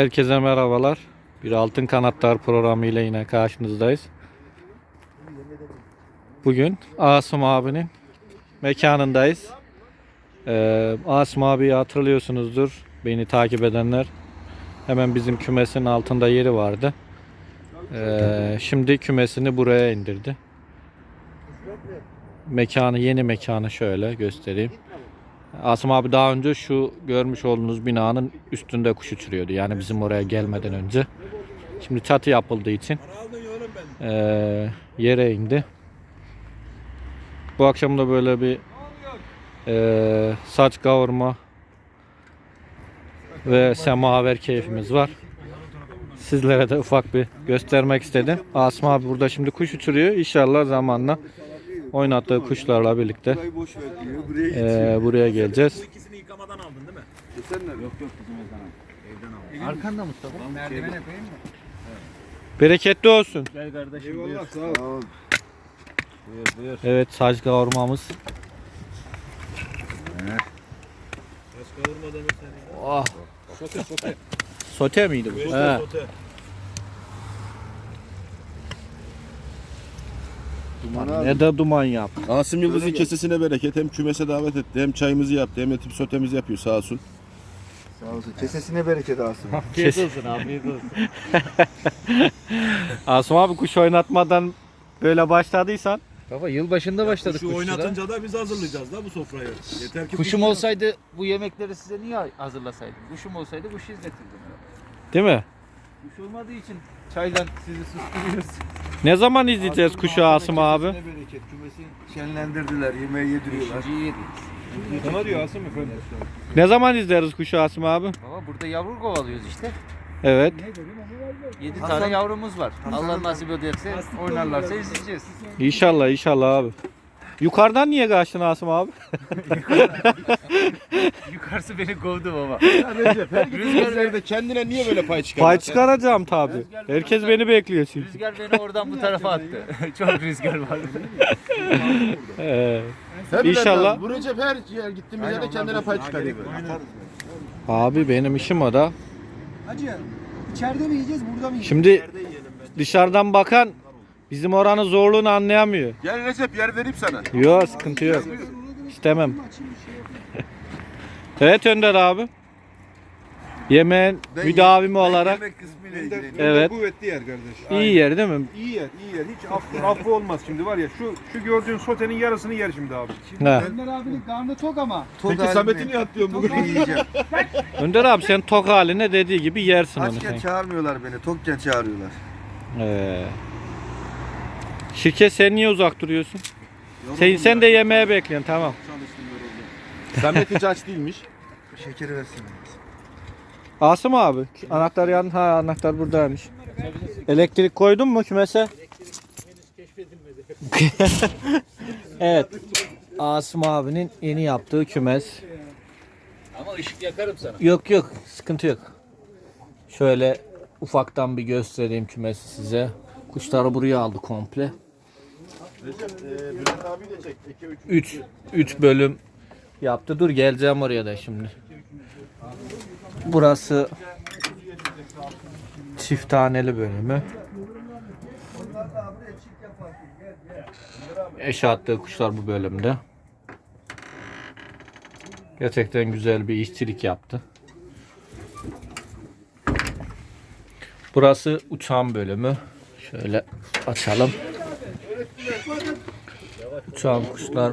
Herkese merhabalar. Bir Altın Kanatlar programı ile yine karşınızdayız. Bugün Asım abinin mekanındayız. Ee, Asım abiyi hatırlıyorsunuzdur. Beni takip edenler. Hemen bizim kümesin altında yeri vardı. Ee, şimdi kümesini buraya indirdi. Mekanı yeni mekanı şöyle göstereyim. Asım abi daha önce şu görmüş olduğunuz binanın üstünde kuş uçuruyordu. Yani bizim oraya gelmeden önce. Şimdi çatı yapıldığı için eee, yere indi. Bu akşam da böyle bir eee, saç kavurma ve semaver keyfimiz var. Sizlere de ufak bir göstermek istedim. Asım abi burada şimdi kuş uçuruyor. İnşallah zamanla oynattığı kuşlarla birlikte Burayı boş ver diyor. Buraya git. eee, buraya geleceğiz. İkisini yıkamadan aldın değil mi? Senler yok. Yok bizim evden aldım. Arkanda Mustafa. Merdivene koyayım mı? Bereketli olsun. Gel kardeşim Eyvallah sağ ol. Sağ ol. Buyur buyur. Evet saç kavurmamız. Kaç kavurmadan sen. Oh. Sote sote. Sote miydi bu? He. sote. Duman abi. Ne de duman yap. Asım Yıldız'ın kesesine bereket. Hem kümese davet etti hem çayımızı yaptı hem de tip sotemizi yapıyor sağ olsun. Sağ olsun. Kesesine bereket alsın. Kes. olsun afiyet olsun. Asım abi kuş oynatmadan böyle başladıysan Baba yılbaşında başladık Şu kuşçuda. oynatınca da biz hazırlayacağız da bu sofrayı. Yeter ki Kuşum kuş- olsaydı bu yemekleri size niye hazırlasaydım? Kuşum olsaydı kuş izletirdim. değil mi? Kuş olmadığı için çayla sizi susturuyoruz. Ne zaman izleyeceğiz kuşu Asım abi? Kesesine bereket. Kümesi şenlendirdiler. Yemeği yediriyorlar. Beşinciyi yedik. Sana diyor Asım efendim. Ne zaman izleriz kuşu Asım abi? Baba burada yavru kovalıyoruz işte. Evet. 7 Hasan- tane yavrumuz var. Allah nasip ederse oynarlarsa izleyeceğiz. İnşallah inşallah abi. Yukarıdan niye kaçtın Asım abi? Yukarısı beni kovdu baba. Rüzgarlarda kendine niye böyle pay çıkar? Pay çıkaracağım tabi. Herkes beni bekliyor çünkü. Rüzgar beni oradan bu tarafa attı. Çok rüzgar var. Ee, İnşallah. lan, Bu Recep her yer gittiğimiz yerde kendine pay çıkarıyor. abi benim işim o da. Hacı içeride mi yiyeceğiz burada mı yiyeceğiz? Şimdi dışarıdan bakan bizim oranın zorluğunu anlayamıyor. Gel Recep yer vereyim sana. Yok sıkıntı yok. İstemem. Evet Önder abi. Yemeğin Ben müdavimi olarak Yemek kısmıyla ilgileniyorum. Evet. Kuvvetli yer kardeş. iyi yer değil mi? İyi yer, iyi yer. Hiç affı, affı olmaz şimdi var ya. Şu şu gördüğün sotenin yarısını yer şimdi abi. He. Önder abinin karnı tok ama. Tok Peki halinde. Samet'i niye atlıyorsun bugün? Bugün yiyeceğim. Önder abi sen tok haline dediği gibi yersin onu Açken sen. çağırmıyorlar beni. Tokken çağırıyorlar. Ee, şirket sen niye uzak duruyorsun? Sen, sen de yemeğe bekliyorsun tamam. Samet hiç aç değilmiş. Şekeri versene. Asım abi anahtar yan ha anahtar buradaymış. Elektrik koydun mu kümese? evet. Asım abinin yeni yaptığı kümes. Ama ışık yakarım sana. Yok yok sıkıntı yok. Şöyle ufaktan bir göstereyim kümesi size. Kuşları buraya aldı komple. Recep, e, Bülent abi de çek. 2 3 3 3 bölüm yaptı. Dur geleceğim oraya da şimdi. Burası çift taneli bölümü. Eşe attığı kuşlar bu bölümde. Gerçekten güzel bir işçilik yaptı. Burası uçan bölümü. Şöyle açalım. Uçan kuşlar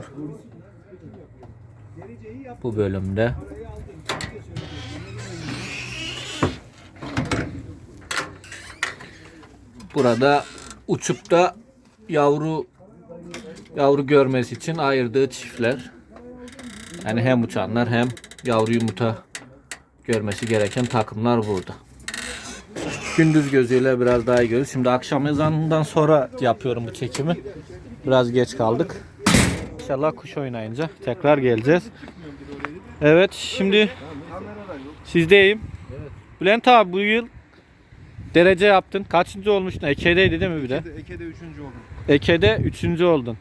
bu bölümde. Burada uçup da yavru yavru görmesi için ayırdığı çiftler. Yani hem uçanlar hem yavru yumurta görmesi gereken takımlar burada. Gündüz gözüyle biraz daha iyi görüyoruz. Şimdi akşam ezanından sonra yapıyorum bu çekimi. Biraz geç kaldık. İnşallah kuş oynayınca tekrar geleceğiz. Evet şimdi sizdeyim. Bülent abi bu yıl derece yaptın. Kaçıncı olmuştun? Eke'deydi değil mi bir de? Ekede, Eke'de üçüncü oldum. Eke'de üçüncü oldun.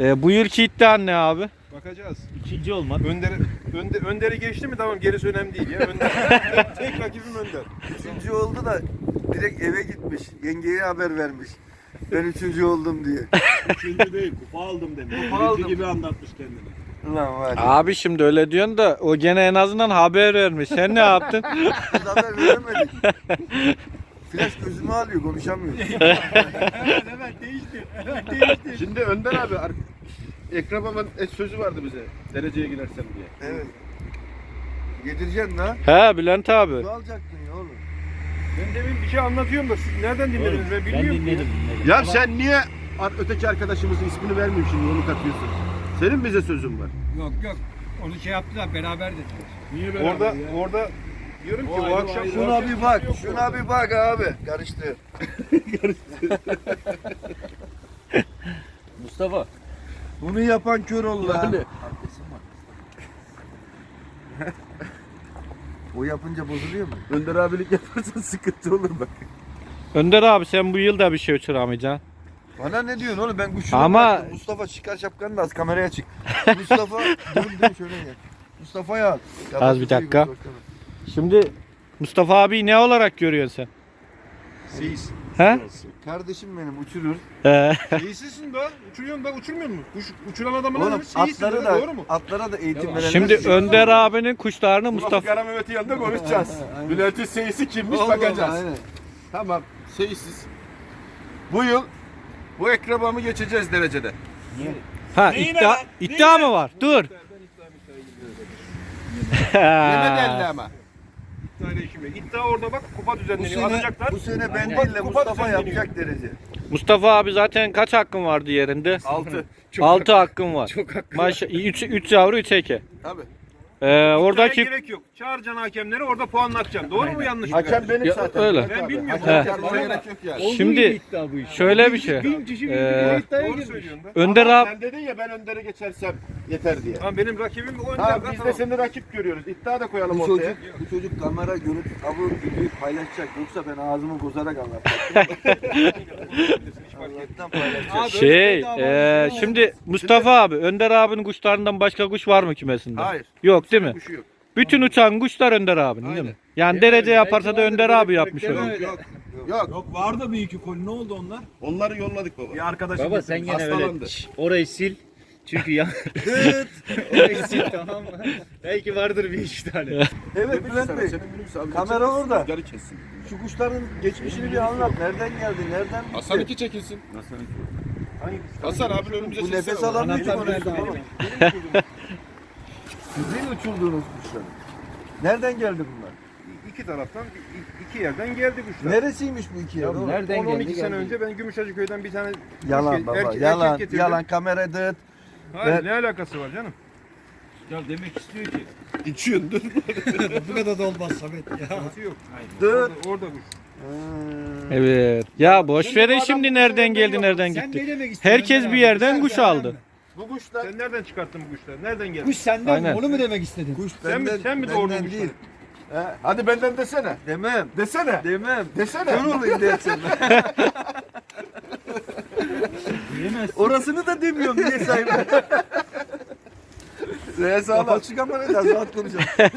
Ee, bu yılki iddian ne abi? Bakacağız. İkinci olmak. Önder'e Önde, Önder'i geçti mi tamam gerisi önemli değil ya. Önder. tek, tek rakibim Önder. Üçüncü oldu da direkt eve gitmiş. Yengeye haber vermiş. Ben üçüncü oldum diye. Üçüncü değil kupa aldım demiş. Kupa aldım. gibi anlatmış kendini. Ulan var ya. Abi şimdi öyle diyorsun da o gene en azından haber vermiş. Sen ne yaptın? Biz haber veremedik. Flash gözümü alıyor konuşamıyor. Şimdi Önder abi ar- Ekrem Baba'nın sözü vardı bize. Dereceye girersen diye. Evet. Yedireceksin ha. He Bülent abi. Ne alacaktın ya oğlum? Ben demin bir şey anlatıyorum da siz nereden dinlediniz ben bilmiyorum. ki. Ya sen niye ar- öteki arkadaşımızın ismini vermiyor şimdi onu katıyorsun? Senin bize sözün var. Yok yok. Onu şey yaptılar beraber dediler. Niye Orada orada diyorum ki bu akşam Şuna bir bak. Şuna bir bak abi. Karıştı. Mustafa. Bunu yapan kör oldu lan. o yapınca bozuluyor mu? Önder abilik yaparsan sıkıntı olur bak. Önder abi sen bu yıl da bir şey uçuramayacaksın. Bana ne diyorsun oğlum ben kuşunu Ama- bıraktım. Mustafa çıkar şapkanı da az kameraya çık. Mustafa dur dur şöyle gel. Mustafa'yı al. Ya da Az bir dakika. Şimdi Mustafa abi ne olarak görüyorsun sen? Seyis. He? Kardeşim benim uçurur. He. Seyisisin be. Uçuruyorsun be uçurmuyor mu? Kuş, uçuran adamın Oğlum adı seyisisin atları da doğru mu? atlara da eğitim veren. Şimdi Önder abinin kuşlarını Mustafa Mustafa Kara Mehmet'in yanında konuşacağız. Aynen. Bülent'in seyisi kimmiş Allah bakacağız. Aynen. Tamam seyisiz. Bu yıl bu ekrabamı geçeceğiz derecede. Ha iddia, iddia mı var? Dur. Yeme delli ama. Yok. İddia orada bak kupa Bu düzenleniyor. sene, Alacaklar. bu sene ben Kupa- değil de kupa Mustafa yapacak derece. Mustafa abi zaten kaç hakkın vardı yerinde? 6. 6 hakkın var. Çok hakkı. Maşallah 3 3 yavru 3 eke. Abi. Ee, oradaki gerek yok. Çağıracaksın hakemleri orada puanlatacaksın. Doğru mu yanlış mı? Hakem benim Ya, zaten. öyle. Ben bilmiyorum. He. Hakem çağırmaya gerek yok yani. şimdi şöyle bir şey. Bin kişi bir Ee, Doğru söylüyorsun da. Önder Ama abi Sen dedin ya ben Önder'e geçersem yeter diye. Tamam benim rakibim o Önder. Tamam da biz de seni rakip görüyoruz. İddia da koyalım Bu ortaya. çocuk, bu çocuk kamera görüp bu videoyu paylaşacak. Yoksa ben ağzımı bozarak. Allah'tan paylaşacak. şey ee, şimdi Mustafa abi Önder abinin kuşlarından başka kuş var mı kümesinde? Hayır. Yok değil mi? Kuşu yok. Bütün uçan kuşlar Önder abinin değil mi? Yani derece yaparsa da Önder abi yapmış olur. Yok yok. Yok. Yok vardı bir iki kol ne oldu onlar? Onları yolladık baba. Bir arkadaşım Baba sen gene öyle Hastalandı. Şş, orayı sil. Çünkü ya orayı sil tamam mı? Belki vardır bir iki tane. Evet Bülent Bey. Kamera orada. Rüzgarı kessin. Şu kuşların geçmişini bir anlat. Nereden geldi? Nereden bitti? Hasan iki çekilsin. Hangi Hasan abin önümüze Bu nefes alan nerede oğlum. Sizin uçurduğunuz kuşlar. Nereden geldi bunlar? İki taraftan iki yerden geldi kuşlar. Neresiymiş bu iki yer? oğlum? nereden 10-12 geldi sene geldi. önce ben Gümüşhacıköy'den bir tane Yalan erkek- baba. erkek yalan. getirdim. yalan kamera dıt. Hayır, Ben- ne alakası var canım? Ya demek istiyor ki İçiyorsun dur. Bu kadar da olmaz Samet ya. Yok. Dıt. Orada, orada kuş. Evet. Ya boş verin şimdi nereden geldi nereden gitti. Herkes bir yerden kuş aldı. Bu kuşlar Sen nereden çıkarttın bu kuşları? Nereden geldi? Kuş senden Aynen. mi? Onu mu demek istedin? Kuş Sen mi- benden, sen mi benden doğurdun kuşları? değil. He, hadi benden desene. Demem. Desene. Demem. Desene. Kör olayım dersen. Orasını da demiyorum niye. R'ye sağlam. Kapat şu kamerayı da rahat konuşalım.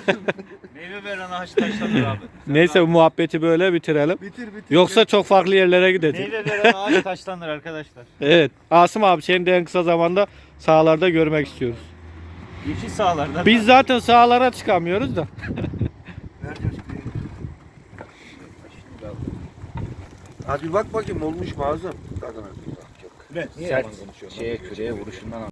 Meyve veren ağaç taşlanır abi. Neyse bu muhabbeti böyle bitirelim. Bitir bitir. Yoksa çok farklı yerlere gidecek. Meyve veren ağaç taşlanır arkadaşlar. Evet. Asım abi seni de en kısa zamanda sahalarda görmek istiyoruz. Yeşil sahalarda. Biz zaten sahalara çıkamıyoruz da. Hadi bak bakayım olmuş mu ağzım? Bakın hadi. Sert şeye küreye vuruşundan al.